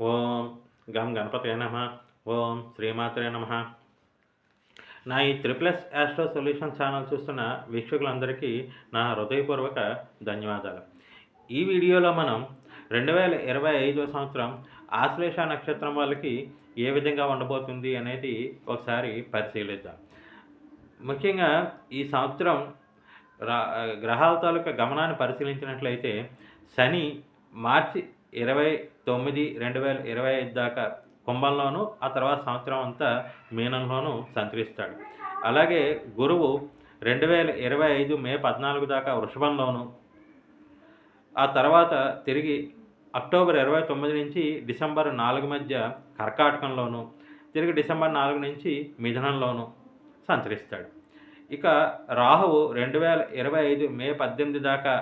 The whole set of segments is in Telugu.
ఓం గం గణపతే నమ. ఓం శ్రీమాత్రే నమ. నా ఈ త్రిప్లస్ ఆస్ట్రో సొల్యూషన్ ఛానల్ చూస్తున్న వీక్షకులందరికీ నా హృదయపూర్వక ధన్యవాదాలు. ఈ వీడియోలో మనం రెండు వేల ఇరవై ఐదో సంవత్సరం ఆశ్లేష నక్షత్రం వాళ్ళకి ఏ విధంగా ఉండబోతుంది అనేది ఒకసారి పరిశీలిద్దాం. ముఖ్యంగా ఈ సంవత్సరం గ్రహాల తాలూకా గమనాన్ని పరిశీలించినట్లయితే శని మార్చి ఇరవై తొమ్మిది రెండు వేల ఇరవై ఐదు దాకా కుంభంలోను ఆ తర్వాత సంవత్సరం అంతా మీనంలోనూ సంచరిస్తాడు. అలాగే గురువు రెండు వేల ఇరవై ఐదు మే పద్నాలుగు దాకా వృషభంలోను ఆ తర్వాత తిరిగి అక్టోబర్ ఇరవై తొమ్మిది నుంచి డిసెంబర్ నాలుగు మధ్య కర్కాటకంలోను తిరిగి డిసెంబర్ నాలుగు నుంచి మిథునంలోను సంచరిస్తాడు. ఇక రాహువు రెండు వేల ఇరవై ఐదు మే పద్దెనిమిది దాకా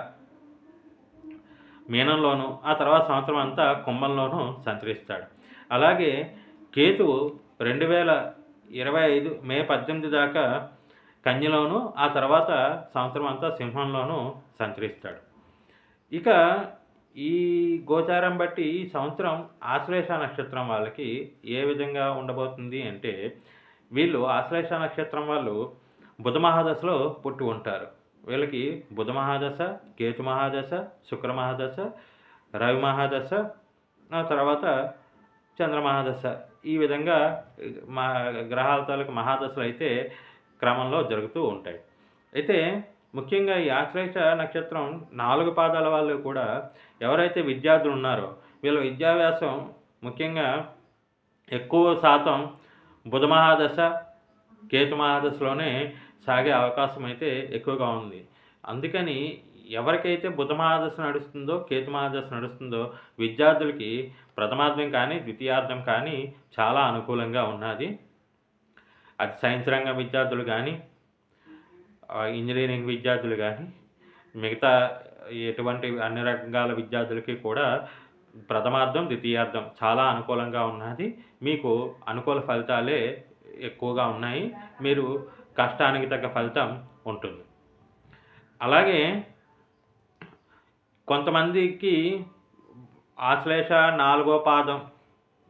మీనంలోను ఆ తర్వాత సంవత్సరం అంతా కుంభంలోనూ సంచరిస్తాడు. అలాగే కేతువు రెండు వేల ఇరవై ఐదు మే పద్దెనిమిది దాకా కన్యలోను ఆ తర్వాత సంవత్సరం అంతా సింహంలోనూ సంచరిస్తాడు. ఇక ఈ గోచారం బట్టి ఈ సంవత్సరం ఆశ్లేష నక్షత్రం వాళ్ళకి ఏ విధంగా ఉండబోతుంది అంటే వీళ్ళు ఆశ్లేష నక్షత్రం వాళ్ళు బుధ మహాదశలో పుట్టి ఉంటారు. వీళ్ళకి బుధ మహాదశ కేతు మహాదశ శుక్ర మహాదశ రవి మహాదశ ఆ తర్వాత చంద్ర మహాదశ. ఈ విధంగా మా గ్రహాల తాలూకు మహాదశలు అయితే క్రమంలో జరుగుతూ ఉంటాయి. అయితే ముఖ్యంగా ఈ ఆశ్లేష నక్షత్రం నాలుగు పాదాల వాళ్ళు కూడా ఎవరైతే విద్యార్థులు ఉన్నారో వీళ్ళ విద్యాభ్యాసం ముఖ్యంగా ఎక్కువ శాతం బుధ మహాదశ కేతు మహాదశలోనే సాగే అవకాశం అయితే ఎక్కువగా ఉంది. అందుకని ఎవరికైతే బుధ మహాదశ నడుస్తుందో కేతు మహాదశ నడుస్తుందో విద్యార్థులకి ప్రథమార్థం కానీ ద్వితీయార్థం కానీ చాలా అనుకూలంగా ఉన్నది. అది సైన్స్ రంగం విద్యార్థులు కానీ ఇంజనీరింగ్ విద్యార్థులు కానీ మిగతా ఎటువంటి అన్ని రకాల విద్యార్థులకి కూడా ప్రథమార్థం ద్వితీయార్థం చాలా అనుకూలంగా ఉన్నది. మీకు అనుకూల ఫలితాలే ఎక్కువగా ఉన్నాయి. మీరు కష్టానికి తగ్గ ఫలితం ఉంటుంది. అలాగే కొంతమందికి ఆశ్లేష నాలుగో పాదం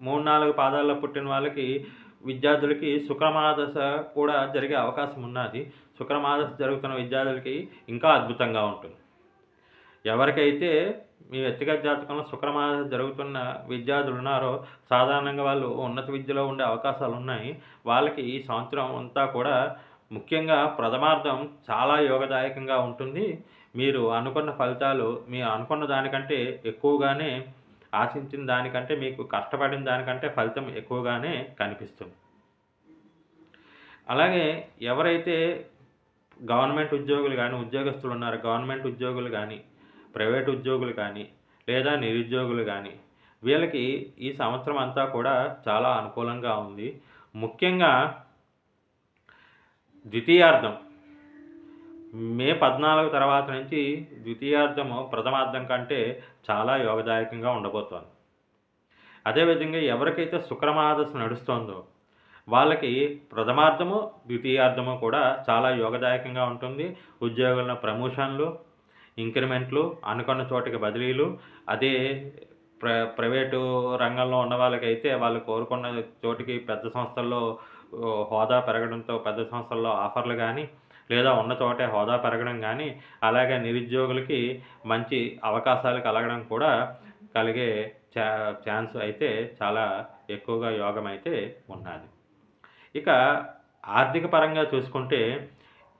మూడు నాలుగు పాదాల్లో పుట్టిన వాళ్ళకి విద్యార్థులకి శుక్రమాదశ కూడా జరిగే అవకాశం ఉన్నది. శుక్రమాదశ జరుగుతున్న విద్యార్థులకి ఇంకా అద్భుతంగా ఉంటుంది. ఎవరికైతే మీ వ్యక్తిగత జాతకంలో శుక్రమాదశ జరుగుతున్న విద్యార్థులు ఉన్నారో సాధారణంగా వాళ్ళు ఉన్నత విద్యలో ఉండే అవకాశాలు ఉన్నాయి. వాళ్ళకి ఈ సంవత్సరం అంతా కూడా ముఖ్యంగా ప్రథమార్థం చాలా యోగదాయకంగా ఉంటుంది. మీరు అనుకున్న ఫలితాలు మీరు అనుకున్న దానికంటే ఎక్కువగానే ఆశించిన దానికంటే మీకు కష్టపడిన దానికంటే ఫలితం ఎక్కువగానే కనిపిస్తుంది. అలాగే ఎవరైతే గవర్నమెంట్ ఉద్యోగులు కానీ ఉద్యోగస్తులు ఉన్నారు గవర్నమెంట్ ఉద్యోగులు కానీ ప్రైవేట్ ఉద్యోగులు కానీ లేదా నిరుద్యోగులు కానీ వీళ్ళకి ఈ సంవత్సరం అంతా కూడా చాలా అనుకూలంగా ఉంది. ముఖ్యంగా ద్వితీయార్థం. మే పద్నాలుగు తర్వాత నుంచి ద్వితీయార్థము ప్రథమార్థం కంటే చాలా యోగదాయకంగా ఉండబోతోంది. అదేవిధంగా ఎవరికైతే శుక్రమాదశ నడుస్తోందో వాళ్ళకి ప్రథమార్థము ద్వితీయార్థము కూడా చాలా యోగదాయకంగా ఉంటుంది. ఉద్యోగంలో ప్రమోషన్లు ఇంక్రిమెంట్లు అనుకున్న చోటికి బదిలీలు అదే ప్ర ప్రైవేటు రంగంలో ఉన్న వాళ్ళకైతే వాళ్ళు కోరుకున్న చోటికి పెద్ద సంస్థల్లో హోదా పెరగడంతో పెద్ద సంస్థల్లో ఆఫర్లు కానీ లేదా ఉన్న చోటే హోదా పెరగడం కానీ అలాగే నిరుద్యోగులకి మంచి అవకాశాలు కలగడం కూడా కలిగే ఛా ఛాన్స్ అయితే చాలా ఎక్కువగా యోగం అయితే ఉన్నది. ఇక ఆర్థిక పరంగా చూసుకుంటే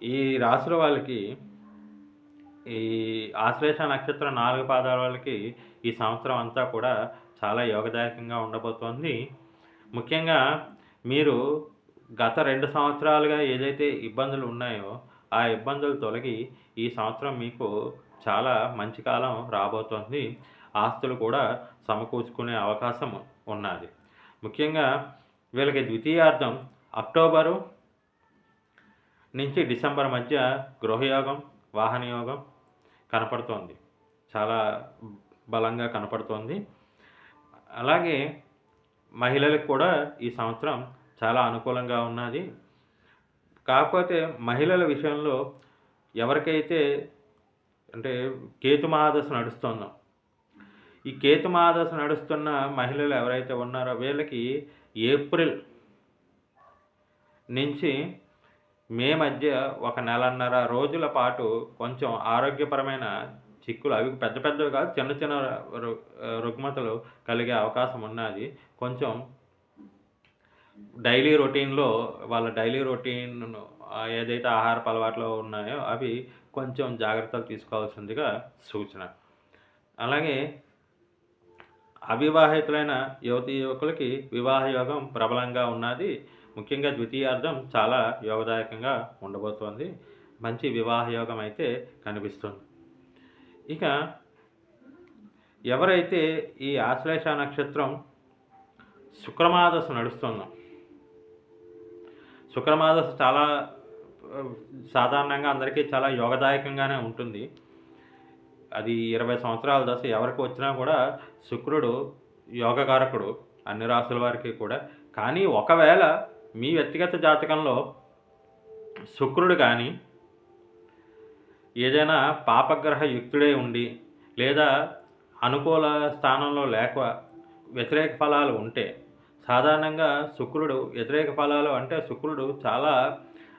ఈ రాశుల వాళ్ళకి ఈ ఆశ్లేష నక్షత్రం నాలుగు పాదాల వాళ్ళకి ఈ సంవత్సరం అంతా కూడా చాలా యోగదాయకంగా ఉండబోతోంది. ముఖ్యంగా మీరు గత రెండు సంవత్సరాలుగా ఏదైతే ఇబ్బందులు ఉన్నాయో ఆ ఇబ్బందులు తొలగి ఈ సంవత్సరం మీకు చాలా మంచి కాలం రాబోతోంది. ఆస్తులు కూడా సమకూర్చుకునే అవకాశం ఉన్నది. ముఖ్యంగా వీళ్ళకి ద్వితీయార్థం అక్టోబరు నుంచి డిసెంబర్ మధ్య గృహయోగం వాహనయోగం కనపడుతోంది. చాలా బలంగా కనపడుతోంది. అలాగే మహిళలకు కూడా ఈ సంవత్సరం చాలా అనుకూలంగా ఉన్నది. కాకపోతే మహిళల విషయంలో ఎవరికైతే అంటే కేతుమహాదశ నడుస్తుందో ఈ కేతుమహాదశ నడుస్తున్న మహిళలు ఎవరైతే ఉన్నారో వీళ్ళకి ఏప్రిల్ నుంచి మే మధ్య ఒక నెలన్నర రోజుల పాటు కొంచెం ఆరోగ్యపరమైన చిక్కులు అవి పెద్ద పెద్దవి కాదు చిన్న చిన్న రుగ్మతలు కలిగే అవకాశం ఉన్నది. కొంచెం డైలీ రొటీన్లో వాళ్ళ డైలీ రొటీన్ ఏదైతే ఆహారపు అలవాట్లు ఉన్నాయో అవి కొంచెం జాగ్రత్తలు తీసుకోవాల్సిందిగా సూచన. అలాగే అవివాహితులైన యువతీ యువకులకి వివాహ యోగం ప్రబలంగా ఉన్నది. ముఖ్యంగా ద్వితీయార్థం చాలా యోగదాయకంగా ఉండబోతోంది. మంచి వివాహ యోగం అయితే కనిపిస్తుంది. ఇక ఎవరైతే ఈ ఆశ్లేష నక్షత్రం శుక్రమాదశ నడుస్తుందో శుక్రమాదశ చాలా సాధారణంగా అందరికీ చాలా యోగదాయకంగానే ఉంటుంది. అది ఇరవై సంవత్సరాల దశ. ఎవరికి వచ్చినా కూడా శుక్రుడు యోగకారకుడు అన్ని రాసుల వారికి కూడా. కానీ ఒకవేళ మీ వ్యక్తిగత జాతకంలో శుక్రుడు కానీ ఏదైనా పాపగ్రహ యుక్తుడే ఉండి లేదా అనుకూల స్థానంలో లేక వ్యతిరేక ఫలాలు ఉంటే సాధారణంగా శుక్రుడు వ్యతిరేక ఫలాలు అంటే శుక్రుడు చాలా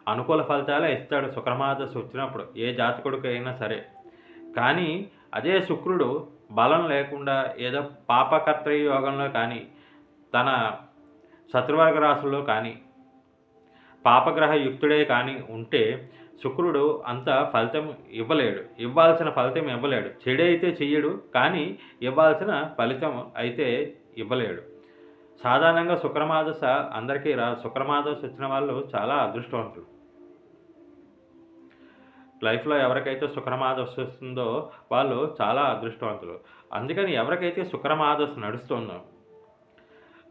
అనుకూల ఫలితాలే ఇస్తాడు శుక్రమాదశ వచ్చినప్పుడు ఏ జాతకుడికి అయినా సరే. కానీ అదే శుక్రుడు బలం లేకుండా ఏదో పాపకర్తృ యోగంలో కానీ తన శత్రువర్గ రాశుల్లో కానీ పాపగ్రహ యుక్తుడే కానీ ఉంటే శుక్రుడు అంత ఫలితం ఇవ్వలేడు. ఇవ్వాల్సిన ఫలితం ఇవ్వలేడు. చెడు అయితే చెయ్యడు కానీ ఇవ్వాల్సిన ఫలితం అయితే ఇవ్వలేడు. సాధారణంగా శుక్రమాదశ అందరికీ రా శుక్రమాదశ వచ్చిన వాళ్ళు చాలా అదృష్టవంతులు. లైఫ్లో ఎవరికైతే శుక్రమాదశ వస్తుందో వాళ్ళు చాలా అదృష్టవంతులు. అందుకని ఎవరికైతే శుక్రమాదశ నడుస్తుందో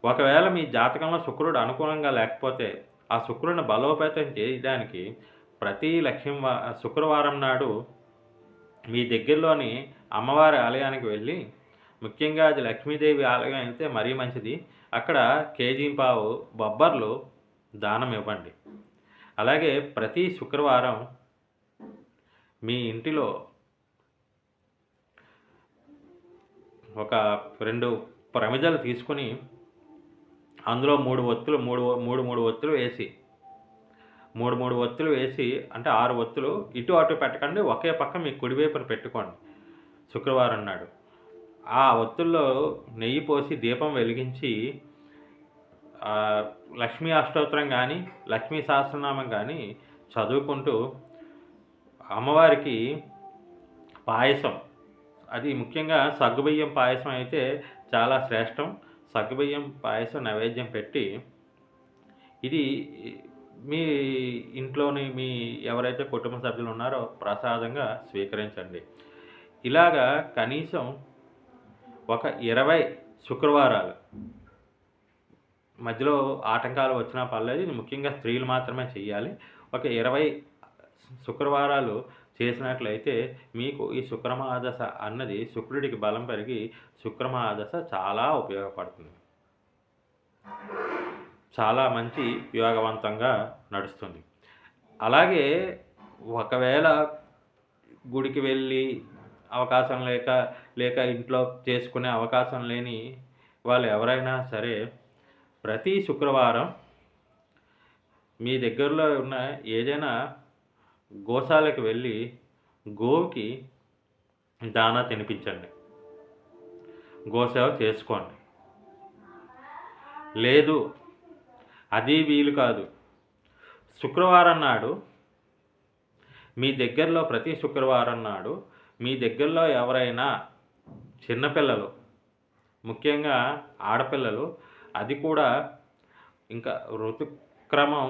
ఒకవేళ మీ జాతకంలో శుక్రుడు అనుకూలంగా లేకపోతే ఆ శుక్రుడిని బలోపేతం చేయడానికి ప్రతి లక్ష్యం శుక్రవారం నాడు మీ దగ్గరలోని అమ్మవారి ఆలయానికి వెళ్ళి ముఖ్యంగా అది లక్ష్మీదేవి ఆలయం అయితే మరీ మంచిది. అక్కడ కేజీ పావు బొబ్బర్లు దానం ఇవ్వండి. అలాగే ప్రతి శుక్రవారం మీ ఇంటిలో ఒక రెండు ప్రమిదలు తీసుకొని అందులో మూడు ఒత్తులు మూడు మూడు మూడు ఒత్తులు వేసి మూడు మూడు ఒత్తులు వేసి అంటే ఆరు ఒత్తులు ఇటు అటు పెట్టకండి ఒకే పక్క మీ కుడివైపున పెట్టుకోండి. శుక్రవారం నాడు. ఆ ఒత్తుల్లో నెయ్యి పోసి దీపం వెలిగించి లక్ష్మీ అష్టోత్తరం కానీ లక్ష్మీ సహస్రనామం కానీ చదువుకుంటూ అమ్మవారికి పాయసం. అది ముఖ్యంగా సగ్గుబియ్యం పాయసం అయితే చాలా శ్రేష్టం. సగ్గుబియ్యం పాయసం నైవేద్యం పెట్టి ఇది మీ ఇంట్లోని మీ ఎవరైతే కుటుంబ సభ్యులు ఉన్నారో ప్రసాదంగా స్వీకరించండి. ఇలాగా కనీసం ఒక ఇరవై శుక్రవారాలు. మధ్యలో ఆటంకాలు వచ్చినా పర్లేదు ఇది ముఖ్యంగా స్త్రీలు మాత్రమే చేయాలి ఒక ఇరవై శుక్రవారాలు చేసినట్లయితే మీకు ఈ శుక్రమాదశ అన్నది శుక్రుడికి బలం పెరిగి శుక్రమాదశ చాలా ఉపయోగపడుతుంది. చాలా మంచి యోగవంతంగా నడుస్తుంది. అలాగే ఒకవేళ గుడికి వెళ్ళి అవకాశం లేక లేక ఇంట్లో చేసుకునే అవకాశం లేని వాళ్ళు ఎవరైనా సరే ప్రతి శుక్రవారం మీ దగ్గరలో ఉన్న ఏదైనా గోశాలకు వెళ్ళి గోవుకి దానా తినిపించండి. గోసేవ చేసుకోండి. లేదు అది వీలు కాదు. శుక్రవారం నాడు మీ దగ్గరలో ప్రతి శుక్రవారం నాడు మీ దగ్గరలో ఎవరైనా చిన్నపిల్లలు ముఖ్యంగా ఆడపిల్లలు అది కూడా ఇంకా ఋతుక్రమం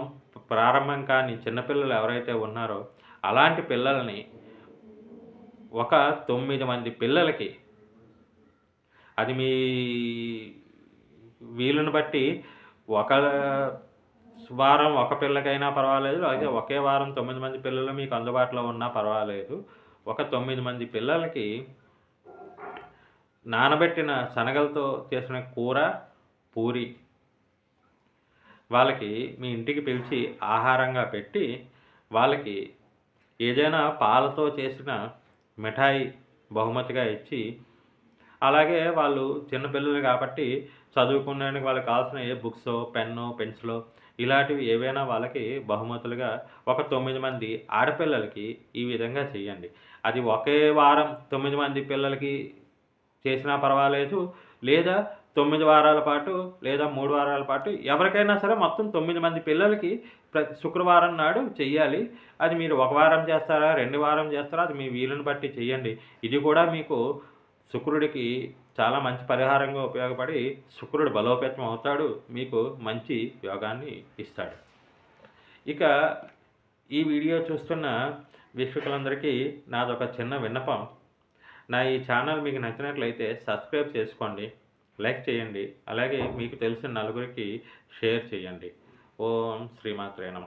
ప్రారంభం కాని చిన్నపిల్లలు ఎవరైతే ఉన్నారో అలాంటి పిల్లల్ని ఒక తొమ్మిది మంది పిల్లలకి అది మీ వీలుని బట్టి ఒక వారం ఒక పిల్లకైనా పర్వాలేదు అలాగే ఒకే వారం తొమ్మిది మంది పిల్లలు మీకు అందుబాటులో ఉన్నా పర్వాలేదు. ఒక తొమ్మిది మంది పిల్లలకి నానబెట్టిన శనగలతో చేసిన కూర పూరి. వాళ్ళకి మీ ఇంటికి పిలిచి ఆహారంగా పెట్టి వాళ్ళకి ఏదైనా పాలతో చేసిన మిఠాయి బహుమతిగా ఇచ్చి అలాగే వాళ్ళు చిన్నపిల్లలు కాబట్టి చదువుకునేందుకు వాళ్ళకి కావాల్సిన ఏ బుక్స్ పెన్ను పెన్సిలో ఇలాంటివి ఏవైనా వాళ్ళకి బహుమతులుగా ఒక తొమ్మిది మంది ఆడపిల్లలకి ఈ విధంగా చేయండి. అది ఒకే వారం తొమ్మిది మంది పిల్లలకి చేసినా పర్వాలేదు. లేదా తొమ్మిది వారాల పాటు లేదా మూడు వారాల పాటు ఎవరికైనా సరే మొత్తం తొమ్మిది మంది పిల్లలకి ప్రతి శుక్రవారం నాడు చెయ్యాలి. అది మీరు ఒక వారం చేస్తారా రెండు వారం చేస్తారా అది మీ వీలుని బట్టి చెయ్యండి. ఇది కూడా మీకు శుక్రుడికి చాలా మంచి పరిహారంగా ఉపయోగపడి శుక్రుడు బలోపేతం అవుతాడు మీకు మంచి యోగాన్ని ఇస్తాడు. ఇక ఈ వీడియో చూస్తున్న వీక్షకులందరికీ నాదొక చిన్న విన్నపం. నా ఈ ఛానల్ మీకు నచ్చినట్లయితే సబ్స్క్రైబ్ చేసుకోండి లైక్ చేయండి అలాగే మీకు తెలిసిన నలుగురికి షేర్ చేయండి. ఓం శ్రీమాత్రే నమ.